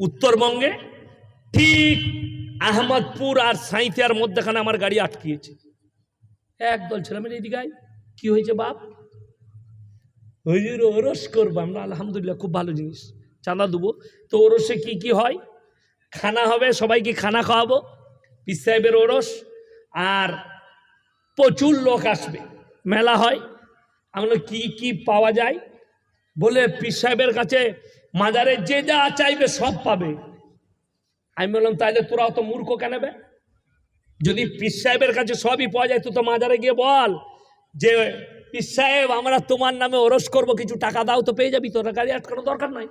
উত্তরবঙ্গে ঠিক আহমদপুর আর সাঁইতিয়ার মধ্যেখানে আমার গাড়ি আটকিয়েছে। একদল ছেলে মেয়ে এদিকে আয়। কি হয়েছে বাপ? হুজুর, ওরস করব আমরা, আলহামদুলিল্লাহ, খুব ভালো জিনিস। চাঁদা দেবো। তো ওরসে কি কি হয়? খানা হবে, সবাইকে খানা খাওয়াবো পিস সাহেবের ওরস, আর প্রচুর লোক আসবে। মেলা হয়। আমরা কি কি পাওয়া যায়? বলে পিস সাহেবের কাছে মাজারে যে যা চাইবে সব পাবে। আমি বললাম তাহলে তোরা অত মূর্খ কেন যদি পিস সাহেবের কাছে সবই পাওয়া যায়, তুই তো মাজারে গিয়ে বল যে পিস সাহেব, আমরা তোমার নামে ওরস করব, কিছু টাকা দাও তো পেয়ে যাবি, তোর গাড়ি আটকানো দরকার নাই।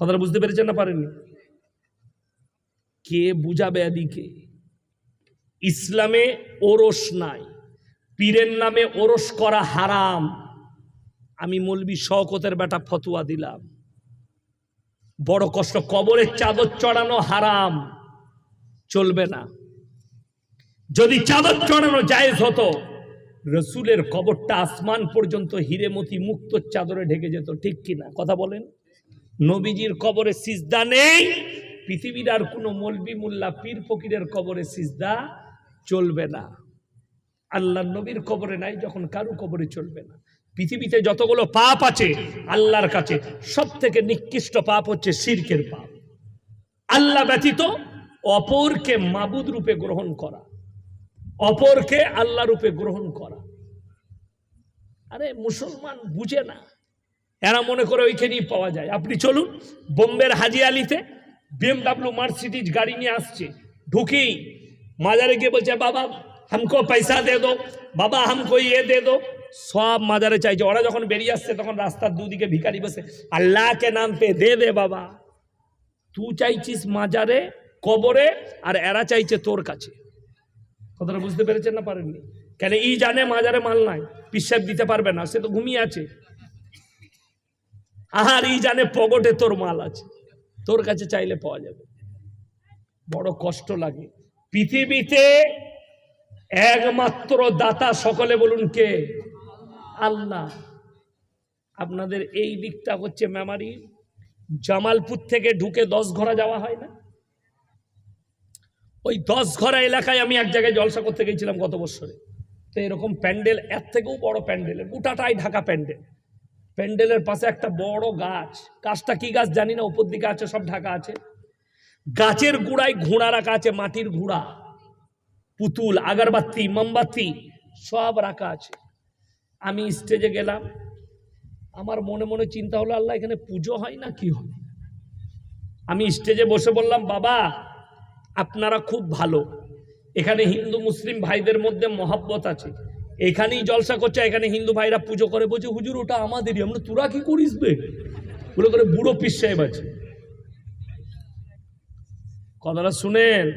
কথাটা বুঝতে পেরেছেন না পারেননি? কে বুঝাবে এদিকে? ইসলামে ওরস নাই, পীরের নামে ওরস করা হারাম। আমি মলবি শওকতের বেটা ফতুয়া দিলাম। বড় কষ্ট, কবরের চাদর চড়ানো হারাম, চলবে না। যদি চাদর চড়ানো জায়েজ হতো, রসুলের কবরটা আসমান পর্যন্ত হিরেমতি মুক্ত চাদরে ঢেকে যেত, ঠিক কিনা কথা বলেন। নবীজির কবরে সিজদা নেই, পৃথিবীর আর কোনো মলবি মোল্লা পীর ফকিরের কবরে সিজদা চলবে না। আল্লাহ নবীর কবরে নাই, যখন কারু কবরে চলবে না। পৃথিবীতে যতগুলো পাপ আছে, আল্লাহর কাছে সব থেকে নিকৃষ্ট পাপ হচ্ছে শিরকের পাপ। আল্লাহ ব্যতীত অপরকে মাবুদ রূপে গ্রহণ করা, অপরকে আল্লাহ রূপে গ্রহণ করা। আরে, মুসলমান বুঝে না। এরা মনে করে ওইখানেই পাওয়া যায়। আপনি চলুন বোম্বের হাজি আলিতে বিএমডাব্লিউ মার্সিডিজ গাড়ি নিয়ে আসছে। ঢুকেই মাজারে গিয়ে বলছে, বাবা, হামকো পয়সা দে দো, বাবা, হামকো ইয়ে দে দো। সব মাজারে চাইছে। ওরা যখন বেরিয়ে আসছে, তখন রাস্তার দুদিকে ভিখারি বসে, আল্লাহকে নাম পে, দে দে বাবা। তুই চাইছিস মাজারে, কবরে, আর এরা চাইছে তোর কাছে। কথাটা বুঝতে পেরেছেন না পারেননি? কেন ই জানে মাজারে মাল নাই, পিসাব দিতে পারবে না, সে তো ঘুমিয়ে আছে। আহার ই জানে পকেটে তোর মাল আছে। তোর কাছে চাইলে পাওয়া যাবে। বড় কষ্ট লাগে। পৃথিবীতে একমাত্র দাতা সকলে বলুন কে? আল্লাহ। আপনাদের এই দিকটা হচ্ছে মেমারি জামালপুর থেকে ঢুকে দশ ঘোড়া যাওয়া হয় না? ওই দশ ঘরা এলাকায় আমি এক জায়গায় জলসা করতে গেছিলাম গত বছরে। তো এরকম প্যান্ডেল, এর থেকেও বড় প্যান্ডেলের গোটাটাই ঢাকা প্যান্ডেল। প্যান্ডেলের পাশে একটা বড় গাছ। গাছটা কি গাছ জানি না উপর দিকে আছে, সব ঢাকা আছে। গাছের গুড়ায় ঘোড়া রাখা আছে, মাটির ঘোড়া। পুতুল, আগরবাতি, মোমবাতি, সব রাখা আছে। আমি স্টেজে গেলাম। আমার মনে মনে চিন্তা হলো, আল্লাহ, এখানে পুজো হয় না কি হয়? আমি স্টেজে বসে বললাম, বাবা, আপনারা খুব ভালো। এখানে হিন্দু, মুসলিম ভাইদের মধ্যে মহাব্বত আছে। এখানেই জলসা করছে, এখানে হিন্দু ভাইরা পুজো করে। বলছে, হুজুর, ওটা আমাদেরই। আমরা তোরা কি করিস বে? বলে করে বুড়ো পিস সাহেব আছে। কথাটা শুনেন,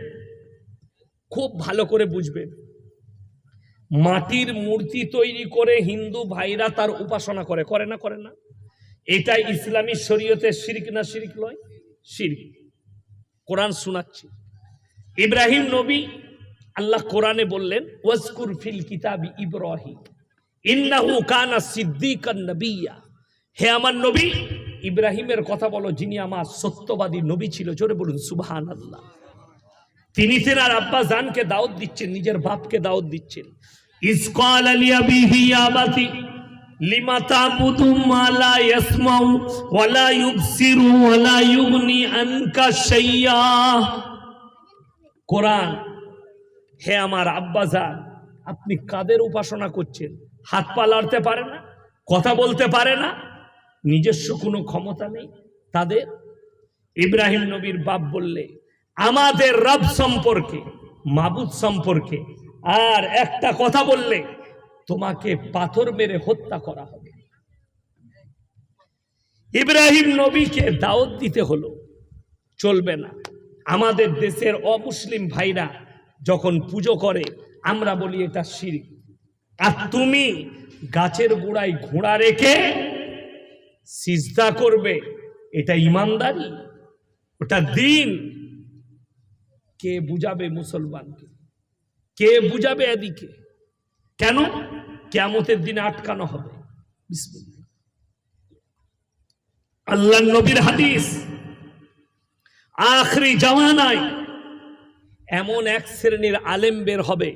খুব ভালো করে বুঝবেন। মাটির মূর্তি তৈরি করে হিন্দু ভাইরা তার উপাসনা করে করে না করে না? এটাই ইসলামী শরীয়তে শিরিক না শিরিক নয় শিরিক। কোরআন শোনাচ্ছি। ইব্রাহিম নবী আল্লাহ কোরআনে বললেন, ওয়াজকুর ফিল কিতাবি ইব্রাহিম, ইন্নাহু কানা সিদ্দিকান নবিয়া। হে আমার নবী, ইব্রাহিমের কথা বলো, যিনি আমার সত্যবাদী নবী ছিল। জোরে বলুন সুবহান আল্লাহ তিনি তেনার আব্বা জানকে দাওয়াত দিচ্ছেন নিজের বাপকে দাওয়াত দিচ্ছেন। ইসকাল আলী আবিহি আবাতি লিমা তাবুদু মা লা ইয়াসমাউ ওয়া লা ইউবসিরু ওয়া লা ইউগনি আনকা শাইয়া। কোরআন হে আমার আব্বাজান আপনি কাদের উপাসনা করছেন? হাত পা লাড়তে পারে না? কথা বলতে পারে না? নিজস্ব কোনো ক্ষমতা নেই তাদের? ইব্রাহিম নবীর বাপ বললে আমাদের রব সম্পর্কে, মাবুদ সম্পর্কে, আর একটা কথা বললে তোমাকে পাথর মেরে হত্যা করা হবে। ইব্রাহিম নবীকে দাওয়াত দিতে হলো, চলবে না। আমাদের দেশের অমুসলিম ভাইরা যখন পুজো করে, আমরা বলি এটা শিরিক। আর তুমি গাছের গোড়ায় ঘোড়া রেখে সিজদা করবে, এটা ইমানদারি। ওটা দিন কে বুঝাবে মুসলমানকে? কে বুঝাবে এদিকে? কেন? কেমতের দিনে আটকানো হবে। আল্লাহ নবীর হাদিস আখরি জামানায় এমন এক শ্রেণির আলেম বের হবে,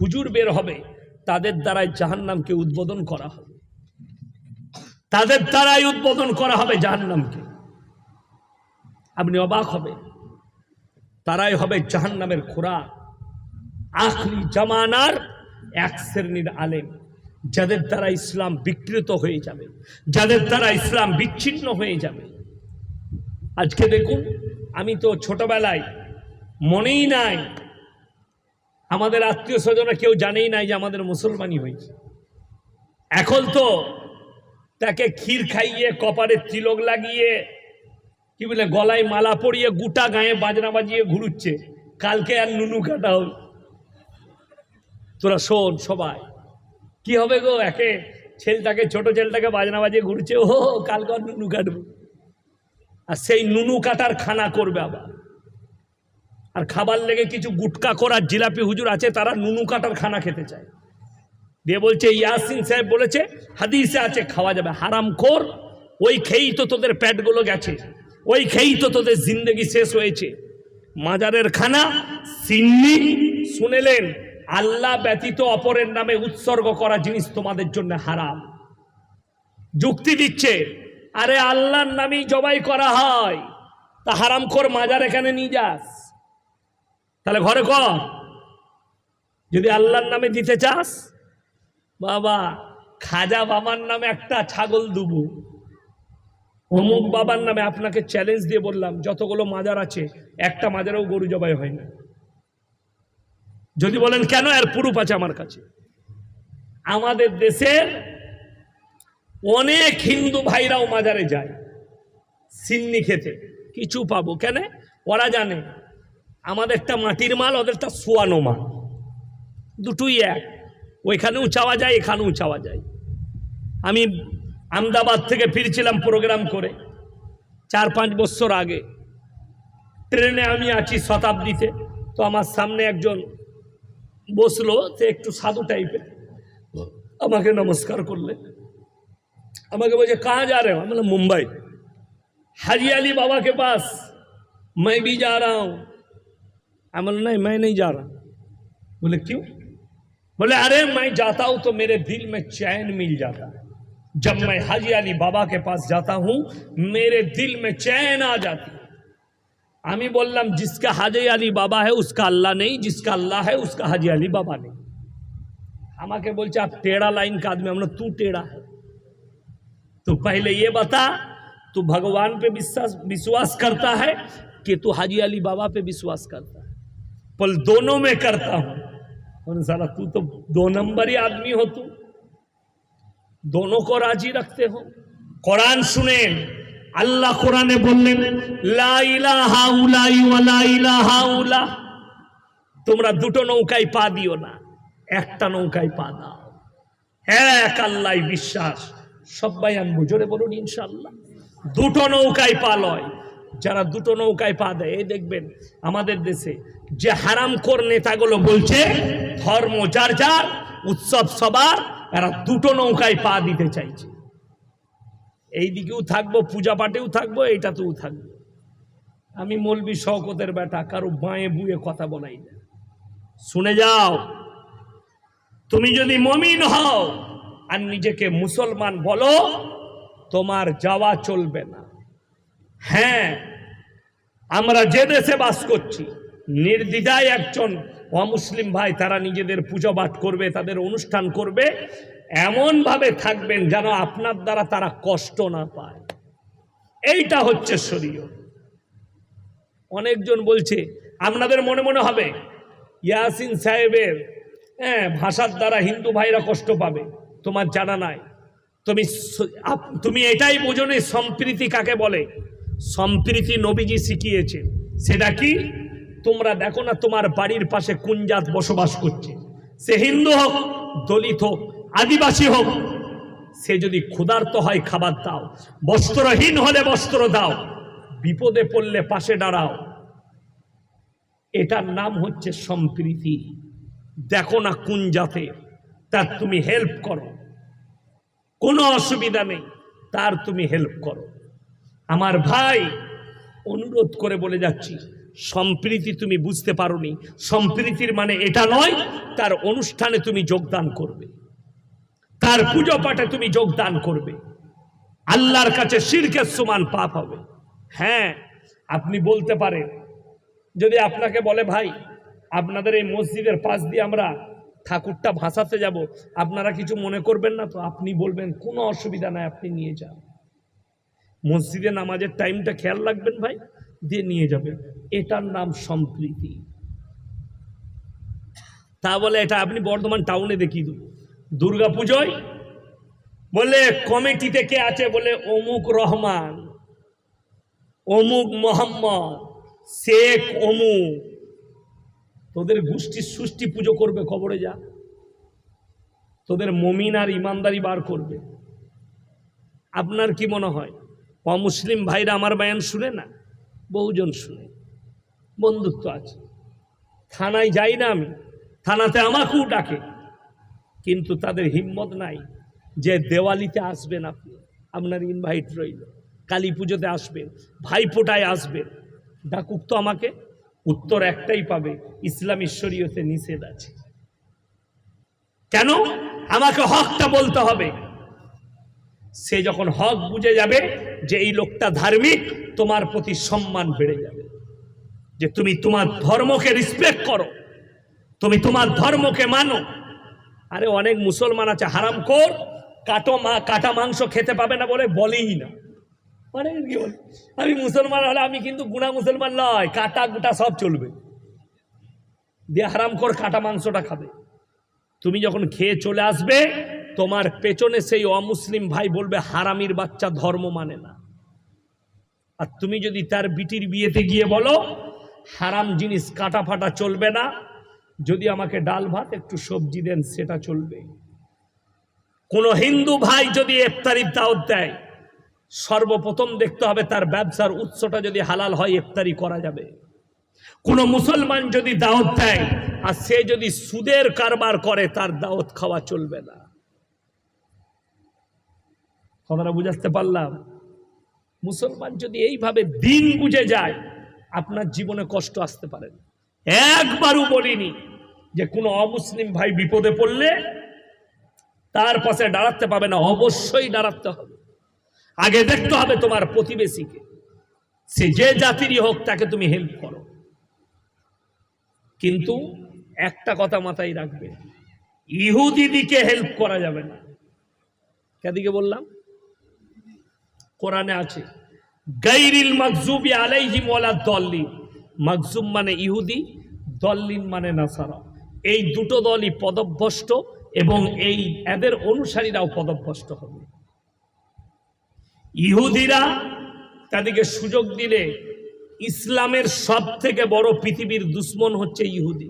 হুজুর বের হবে, তাদের দ্বারাই জাহান্নামকে উদ্বোধন করা হবে। তাদের দ্বারাই উদ্বোধন করা হবে জাহান্নামকে। আপনি অবাক হবে তারাই হবে জাহান্নামের খোরাক আখরি জামানার এক শ্রেণির আলেম, যাদের দ্বারা ইসলাম বিকৃত হয়ে যাবে, যাদের দ্বারা ইসলাম বিচ্ছিন্ন হয়ে যাবে। আজকে দেখুন, আমি তো ছোটবেলায় মনেই নাই, আমাদের আত্মীয় স্বজনরা কেউ জানেই নাই যে আমাদের মুসলমানই হয়েছে। এখন তো তাকে ক্ষীর খাইয়ে, কপারে তিলক লাগিয়ে কি বলে, গলায় মালা পরিয়ে গোটা গায়ে বাজনা বাজিয়ে ঘুরুচ্ছে। কালকে আর নুনু কাটা হবে তোরা শোন সবাই, কি হবে গো একে? ছেলেটাকে, ছোট ছেলেটাকে বাজনা বাজিয়ে ঘুরছে ও কালকে আর নুনু কাটবো আর সেই নুনু কাটার খানা করবে আবার। আর খাবার লেগে কিছু গুটকা করার জিলাপি হুজুর আছে, তারা নুনু কাটার খানা খেতে চায়। দিয়ে বলছে, ইয়াসিন সাহেব বলেছে, হাদিসে আছে, খাওয়া যাবে হারাম খোর ওই খেয়েই তো তোদের প্যাটগুলো গেছে। ওই খেয়েই তো তোদের জিন্দগি শেষ হয়েছে। মাজারের খানা সিন্নি শুনেলেন, আল্লাহ ব্যতীত অপরের নামে উৎসর্গ করা জিনিস তোমাদের জন্য হারাম। যুক্তি দিচ্ছে, আরে আল্লাহর নামেই জবাই করা হয়, তা হারাম খোর, মাজার এখানে নিয়ে যাস। তাহলে ঘরে কর যদি আল্লাহর নামে দিতে চাস, বাবা, খাজা বাবার নামে একটা ছাগল দুবো। অমুক বাবার নামে আপনাকে চ্যালেঞ্জ দিয়ে বললাম, যতগুলো মাজার আছে, একটা মাজারেও গরু জবাই হয় না। যদি বলেন, কেন এর পুরুপ আছে আমার কাছে? আমাদের দেশের অনেক হিন্দু ভাইরাও মাজারে যায়, সিন্নি খেতে। কিছু পাবো। কেন? ওরা জানে, আমাদেরটা মাটির মাল, ওদেরটা সোয়ানো মাল। দুটোই এক। ওইখানেও চাওয়া যায়, এখানেও চাওয়া যায়। আমি আহমেদাবাদ থেকে ফিরছিলাম প্রোগ্রাম করে চার পাঁচ বছর আগে ট্রেনে আমি আছি শতাব্দীতে তো আমার সামনে একজন বসলো সে একটু সাধু টাইপের আমাকে নমস্কার করলে আমাকে বলছে कहाँ जा रहे हो मतलब मुंबई हाजी अली बाबा के पास मैं भी जा रहा हूँ मैं बोला नहीं मैं नहीं जा रहा बोले क्यों बोले अरे मैं जाता हूँ तो मेरे दिल में चैन मिल जाता है जब मैं हाजी अली बाबा के पास जाता हूँ मेरे दिल में चैन आ जाती है আমি বললাম जिसका हाजी अली बाबा है उसका अल्लाह नहीं जिसका अल्लाह है उसका हाजी अली बाबा नहीं আমাকে বলছে आप टेढ़ा लाइन का आदमी हम लोग तू टेढ़ा है तो पहले ये बता तू भगवान पे विश्वास विश्वास करता है कि तू हाजी अली बाबा पे विश्वास करता है पर दोनों में करता हूं और साला तू तो दो नंबर ही आदमी हो तू दोनों को राजी रखते हो कुरान सुने আল্লাহ কোরআনে বললেন লা ইলাহা উলাই ওয়া লা ইলাহা উলা তোমরা দুটো নৌকায় পা দিও না একটা নৌকায় পা দাও এক আল্লাহ বিশ্বাস সবাই আনবো জোরে বলুন ইনশাল্লাহ দুটো নৌকায় পা লয় যারা দুটো নৌকায় পা দেয় এই দেখবেন আমাদের দেশে যে হারামখোর নেতাগুলো বলছে ধর্ম যার যার উৎসব সবার এরা দুটো নৌকায় পা দিতে চাইছে। এই দিকেও থাকব পূজা পাঠেও থাকব, এইটাতেও থাকব। আমি মলবি শওকতের বেটা, কারও বাঁয়ে বুয়ে কথা বলাই না। শুনে যাও, তুমি যদি মমিন হও আর নিজেকে মুসলমান বলো, তোমার যাওয়া চলবে না। হ্যাঁ আমরা যে দেশে বাস করছি নির্দ্বিধায় একজন অমুসলিম ভাই তারা নিজেদের পুজো পাঠ করবে, তাদের অনুষ্ঠান করবে, এমনভাবে থাকবেন যেন আপনার দ্বারা তারা কষ্ট না পায়। এইটা হচ্ছে শরীয় অনেকজন বলছে, আপনাদের মনে মনে হবে, ইয়াসিন সাহেবের হ্যাঁ ভাষার দ্বারা হিন্দু ভাইরা কষ্ট পাবে। তোমার জানা নাই। তুমি তুমি এটাই বোঝো সম্প্রীতি কাকে বলে? সম্প্রীতি নবীজি শিখিয়েছে সেটা কি? তোমরা দেখো না তোমার বাড়ির পাশে কোন জাত বসবাস করছে। সে হিন্দু হোক, দলিত হোক, আদিবাসী হোক, সে যদি ক্ষুধার্ত হয় খাবার দাও, বস্ত্রহীন হলে বস্ত্র দাও, বিপদে পড়লে পাশে দাঁড়াও। এটার নাম হচ্ছে সম্প্রীতি। দেখো না কোন জাতে, তার তুমি হেল্প করো। কোনো অসুবিধা নেই, তার তুমি হেল্প করো। আমার ভাই, অনুরোধ করে বলে যাচ্ছি সম্প্রীতি তুমি বুঝতে পারোনি। সম্প্রীতির মানে এটা নয়, তার অনুষ্ঠানে তুমি যোগদান করবে। তার পুজো পাঠে তুমি যোগদান করবে। আল্লাহর কাছে শিরকের সমান পাপ হবে। হ্যাঁ আপনি বলতে পারেন, যদি আপনাকে বলে, ভাই, আপনাদের এই মসজিদের পাশ দিয়ে আমরা ঠাকুরটা ভাসাতে যাব, আপনারা কিছু মনে করবেন না? তো আপনি বলবেন, কোনো অসুবিধা নাই, আপনি নিয়ে যান। মসজিদে নামাজের টাইমটা খেয়াল রাখবেন, ভাই। দিয়ে নিয়ে যাবে। এটার নাম সম্প্রীতি। তা বলে এটা আপনি বর্ধমান টাউনে দেবো দুর্গা পুজোয় বলে কমিটিতে কে আছে বলে অমুক রহমান, অমুক মোহাম্মদ, শেখ অমুক। তোদের গোষ্ঠীর সুষ্টি পুজো করবে, খবরে যা। তোদের মমিন আর ইমানদারি বার করবে। আপনার কি মনে হয়? অমুসলিম ভাইরা আমার বায়ান শুনে না? বহুজন শুনে, বন্ধুত্ব আছে। থানায় যাই না আমি, থানাতে আমাকেও ডাকে, কিন্তু তাদের হিম্মত নাই যে দেওয়ালিতে আসবেন আপনি, আপনার ইনভাইট রইল, কালী পুজোতে আসবেন, ভাইফোঁটায় আসবেন। ডাকুক তো আমাকে, উত্তর একটাই পাবে, ইসলাম ঈশ্বরীয়তে নিষেধ আছে। কেন? আমাকে হকটা বলতে হবে। সে যখন হক বুঝে যাবে যে এই লোকটা ধার্মিক, তোমার প্রতি সম্মান বেড়ে যাবে। যে তুমি তোমার ধর্মকে রেসপেক্ট করো, তুমি তোমার ধর্মকে মানো। আরে অনেক মুসলমান আছে, হারাম কর কাটো মা, কাটা মাংস খেতে পাবে না বলে বলেই না। মানে আমি মুসলমান হলে আমি কিন্তু গুণা মুসলমান নয়, কাটা গুটা সব চলবে। দিয়ে হারাম কর কাটা মাংসটা খাবে। তুমি যখন খেয়ে চলে আসবে তোমার পেছনে সেই অমুসলিম ভাই বলবে, হারামির বাচ্চা ধর্ম মানে না। আর তুমি যদি তার বিটির বিয়েতে গিয়ে বলো, হারাম জিনিস কাটা ফাটা চলবে না, যদি আমাকে ডাল ভাত, একটু সবজি দেন, সেটা চলবে। কোনো হিন্দু ভাই যদি ইফতারির দাওয়াত দেয়, সর্বপ্রথম দেখতে হবে তার ব্যবসার উৎসটা যদি হালাল হয়, ইফতারি করা যাবে। কোনো মুসলমান যদি দাওয়াত দেয়, আর সে যদি সুদের কারবার করে, তার দাওয়াত খাওয়া চলবে না। কথাটা বুঝাতে পারলাম? মুসলমান যদি এইভাবে দিন বুঝে যায়, আপনার জীবনে কষ্ট আসতে পারে একবারও বলিনি যে কোনো অমুসলিম ভাই বিপদে পড়লে তার পাশে দাঁড়াতে পাবে না, অবশ্যই দাঁড়াতে হবে। আগে দেখতে হবে তোমার প্রতিবেশীকে। সে যে জাতিরই হোক, তাকে তুমি হেল্প করো। কিন্তু একটা কথা মাথায় রাখবে, ইহুদিদিকে হেল্প করা যাবে না। কেদিকে বললাম? কোরআনে আছে, গাইরিল মাকজুবি আলাইহিম ওয়ালা দল্লিন। মাকজুম মানে ইহুদি, দল্লিন মানে নাসারা। এই দুটো দলই পদভ্রষ্ট এবং এই এদের অনুসারীরাও পদভ্রষ্ট হবে। ইহুদিরা তাদেরকে সুযোগ দিলে ইসলামের সব থেকে বড় পৃথিবীর দুশ্মন হচ্ছে ইহুদি।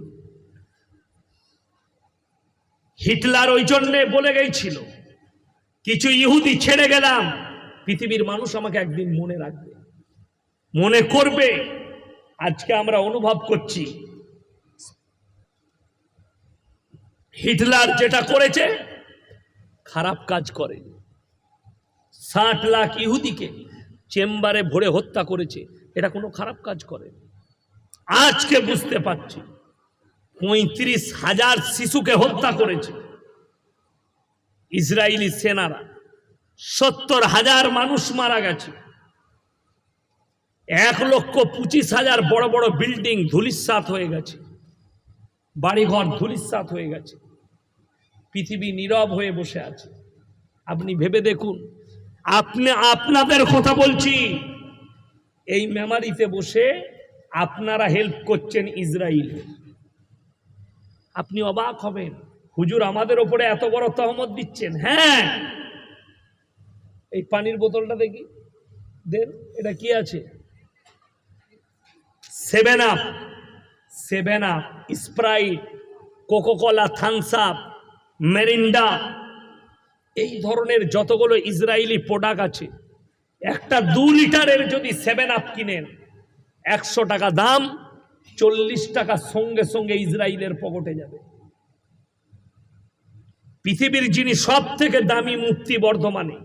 হিটলার ওই জন্যে বলে গেছিল, কিছু ইহুদি ছেড়ে গেলাম পৃথিবীর মানুষ আমাকে একদিন মনে রাখবে। মনে করবে। আজকে আমরা অনুভব করছি। হিটলার যেটা করেছে খারাপ কাজ করে ষাট লাখ ইহুদিকে চেম্বারে ভরে হত্যা করেছে। এটা কোনো খারাপ কাজ করে আজকে বুঝতে পারছি পঁয়ত্রিশ হাজার শিশুকে হত্যা করেছে। ইসরায়েলি সেনারা। সত্তর হাজার মানুষ মারা গেছে। এক লক্ষ পঁচিশ হাজার বড় বড় বিল্ডিং ধুলিস্বাত হয়ে গেছে। বাড়িঘর ধুলিস্বাত হয়ে গেছে। পৃথিবী নীরব হয়ে বসে আছে। আপনি ভেবে দেখুন, আপনি, আপনাদের কথা বলছি, এই মেমারিতে বসে আপনারা হেল্প করছেন ইসরায়েল আপনি অবাক হবেন, হুজুর আমাদের ওপরে এত বড় তহমত দিচ্ছেন। হ্যাঁ এই পানির বোতলটা দেখি। দেন, এটা কি আছে? Seven up seven up Sprite Coca Cola Thums Up Mirinda এই ধরনের যতগুলো ইসরায়েলি প্রোডাক্ট আছে, একটা দু লিটারের যদি সেভেন আপ কিনেন, একশো টাকা দাম, চল্লিশ টাকা সঙ্গে সঙ্গে ইসরায়েলের পকেটে যাবে। পৃথিবীর যিনি সব থেকে দামি মুক্তি বর্ধমানে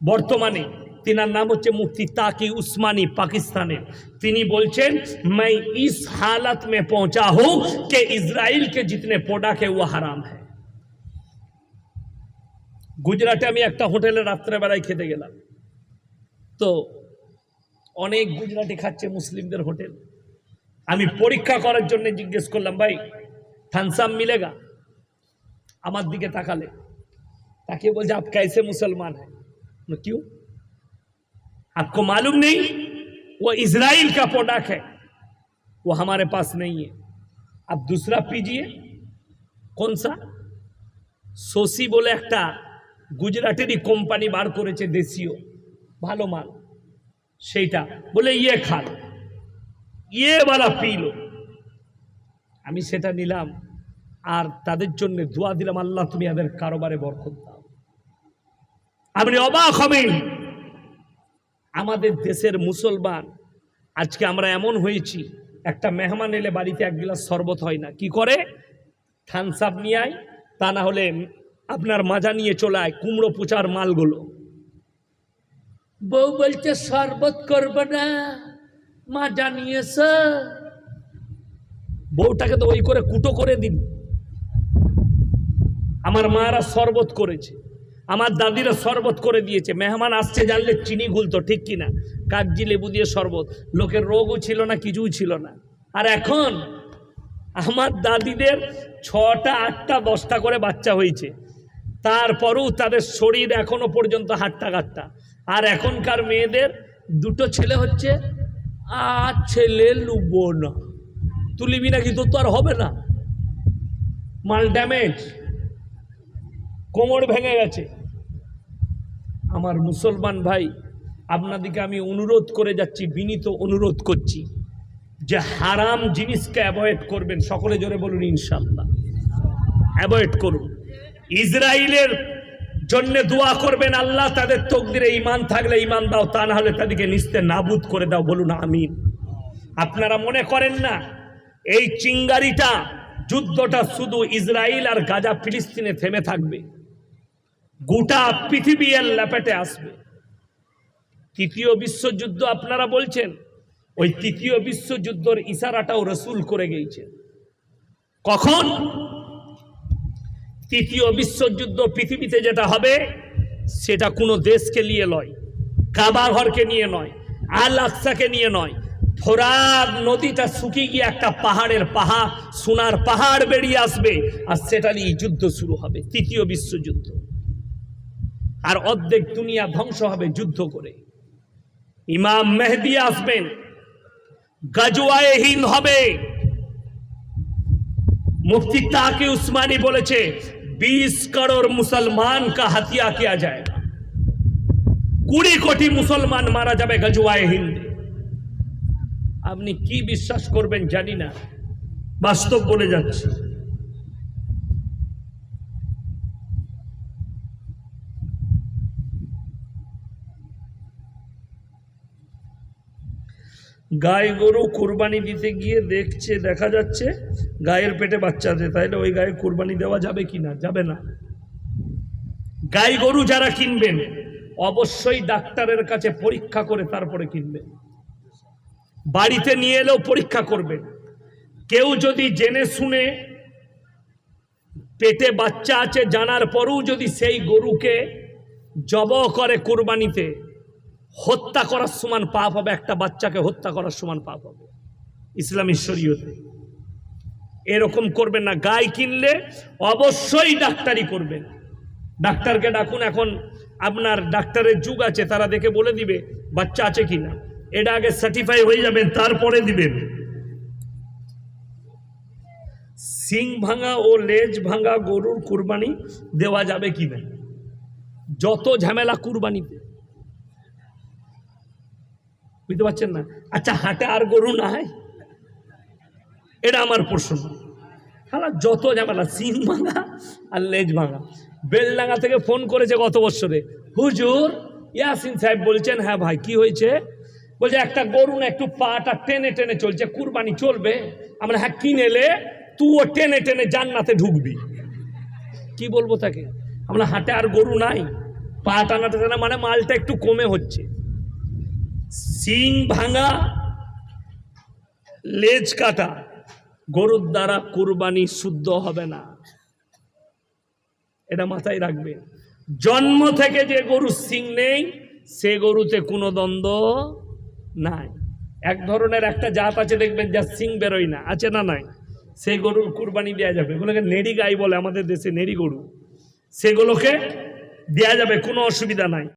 বর্তমানে তিনার নাম হচ্ছে মুফতি তাকি উসমানী পাকিস্তানের তিনি বলছেন मैं इस हालत में पहुंचा हूं कि इजराइल के जितने प्रोडक्ट है वो हराम है গুজরাটে আমি একটা হোটেলে রাত্রেবেলায় খেতে গেলাম তো অনেক গুজরাটি খাচ্ছে মুসলিমদের হোটেল আমি পরীক্ষা করার জন্য জিজ্ঞেস করলাম ভাই থানসাম মিলেগা আমার দিকে তাকালে তাকে बोलते आप कैसे मुसलमान हैं मैं, क्यों आपको मालूम नहीं वो इजराइल का प्रोडक्ट है वो हमारे पास नहीं है आप दूसरा पीजिए कौन सा সোসি বলে একটা গুজরাটেরই কোম্পানি বার করেছে দেশীয় ভালো মাল সেইটা বলে ইয়ে খান ইয়ে বালা পিলো আমি সেটা নিলাম আর তাদের জন্য দোয়া দিলাম আল্লাহ তুমি এদের কারোবারে বরকত দাও আপনি অবাক হবেন। আমাদের দেশের মুসলমান আজকে আমরা এমন হয়েছি একটা মেহমান এলে বাড়িতে এক গিলাস শরবত হয় না। কি করে? থানস আপ নিয়ে আয় তা না হলে আপনার মাজা নিয়ে চলে আয় কুমড়ো পুচার মালগুলো। বউ বলছে শরবত করবে না মাজা নিয়েছ? বউটাকে তো ওই করে কুটো করে দিন আমার মারা শরবত করেছে। আমার দাদিরা শরবত করে দিয়েছে। মেহমান আসছে জানলে চিনি গুলতো, ঠিক কিনা? কাগজি লেবু দিয়ে শরবত। লোকের রোগও ছিল না কিছুই ছিল না। আর এখন আমার দাদিদের ছটা, আটটা, দশটা করে বাচ্চা হয়েছে। তারপরেও তাদের শরীর এখনও পর্যন্ত হাট্টা গাট্টা আর এখনকার মেয়েদের দুটো ছেলে হচ্ছে, আর ছেলে লুবো না। তুলিবি নাকি তোর তো আর হবে না? মাল ড্যামেজ কোমর ভেঙে গেছে। আমার মুসলমান ভাই, আপনাদিকে আমি অনুরোধ করে যাচ্ছি, বিনীত অনুরোধ করছি যে হারাম জিনিসকে অ্যাভয়েড করবেন। সকলে জোরে বলুন ইনশাল্লাহ অ্যাভয়েড করুন। ইসরায়েলের জন্য দোয়া করবেন আল্লাহ, তাদের তকদিরে ইমান থাকলে ইমান দাও, তা না হলে তাদেরকে নিস্তে নাবুদ করে দাও, বলুন, আমিন। আপনারা মনে করেন না, এই চিঙ্গারিটা, যুদ্ধটা শুধু ইসরায়েল আর গাজা ফিলিস্তিনে থেমে থাকবে। গোটা পৃথিবী এর ল্যাপেটে আসবে। তৃতীয় বিশ্বযুদ্ধ আপনারা বলছেন, ওই তৃতীয় বিশ্বযুদ্ধর ইশারাটাও রসুল করে গিয়েছেন। কখন? তৃতীয় বিশ্বযুদ্ধ পৃথিবীতে যেটা হবে, সেটা কোনো দেশকে নিয়ে নয় কাবা ঘরকে নিয়ে নয় আল আকসাকে নিয়ে নয়। ফোরাদ নদীটা শুকিয়ে গিয়ে একটা পাহাড়ের পাহাড় সোনার পাহাড় বেরিয়ে আসবে, আর সেটা নিয়ে যুদ্ধ শুরু হবে, তৃতীয় বিশ্বযুদ্ধ। আর অর্ধেক দুনিয়া ধ্বংস হবে যুদ্ধ করে। ইমাম মেহদি আসবেন, গাজওয়ায়ে হিন্দ হবে। মুফতি তাকে উসমানী বলেছে, বিশ করোড় মুসলমান কা হাতিয়া কিয়া যায়গা। কুড়ি কোটি মুসলমান মারা যাবে গজওয়ায়ে হিন্দে। আপনি কি বিশ্বাস করবেন জানি না। বাস্তব বলে যাচ্ছে। গাই গরু কুরবানি দিতে গিয়ে দেখছে, দেখা যাচ্ছে গায়ের পেটে বাচ্চা আছে, তাইলে ওই গায়ে কুরবানি দেওয়া যাবে কি না? যাবে না। গাই গরু যারা কিনবেন, অবশ্যই ডাক্তারের কাছে পরীক্ষা করে তারপরে কিনবেন। বাড়িতে নিয়ে এলেও পরীক্ষা করবেন। কেউ যদি জেনে শুনে পেটে বাচ্চা আছে, জানার পরেও যদি সেই গরুকে জব করে কোরবানিতে হত্যা করার সমান পাপ হবে, একটা বাচ্চাকে হত্যা করার সমান পাপ হবে। ইসলামী শরীয়তে এরকম করবেন না। গাই কিনলে অবশ্যই ডাক্তারি করবেন ডাক্তারকে ডাকুন, এখন আপনার ডাক্তারের যুগ আছে, তারা দেখে বলে দিবে, বাচ্চা আছে কি না এটা আগে সার্টিফাই হয়ে যাবেন, তারপরে দিবেন। সিং ভাঙা ও লেজ ভাঙা গরুর কুরবানি দেওয়া যাবে কি না যত ঝামেলা কুরবানিতে। বুঝতে পারছেন না? আচ্ছা হাটে আর গরু নাই? এটা আমার প্রশ্ন। হ্যাঁ যত ঝামেলা, সিং ভাঙা আর লেজ ভাঙা। বেলডাঙ্গা থেকে ফোন করেছে গত বছরে। হুজুর ইয়াসিন সাহেব বলছেন হ্যাঁ ভাই, কি হয়েছে? বলছে, একটা গরু না, একটু পাটা টেনে টেনে চলছে, কুরবানি চলবে। আমরা হ্যাঁ কিনেলে তুইও টেনে টেনে জান্নাতে ঢুকবি। কি বলব তাকে? আমরা হাটে আর গরু নাই পা টানা টানা মানে মালটা একটু কমে হচ্ছে। সিং ভাঙা, লেজ কাটা, গরুর দ্বারা কুরবানি শুদ্ধ হবে না। এটা মাথায় রাখবে। জন্ম থেকে যে গরুর সিং নেই, সে গরুতে কোনো দ্বন্দ্ব নাই। এক ধরনের একটা জাত আছে, দেখবেন যার সিং বেরোয় না। আছে না নাই? সেই গরুর কুরবানি দেওয়া যাবে। এগুলোকে নেড়ি গাই বলে আমাদের দেশে, নেড়ি গরু। সেগুলোকে দেওয়া যাবে, কোনো অসুবিধা নাই।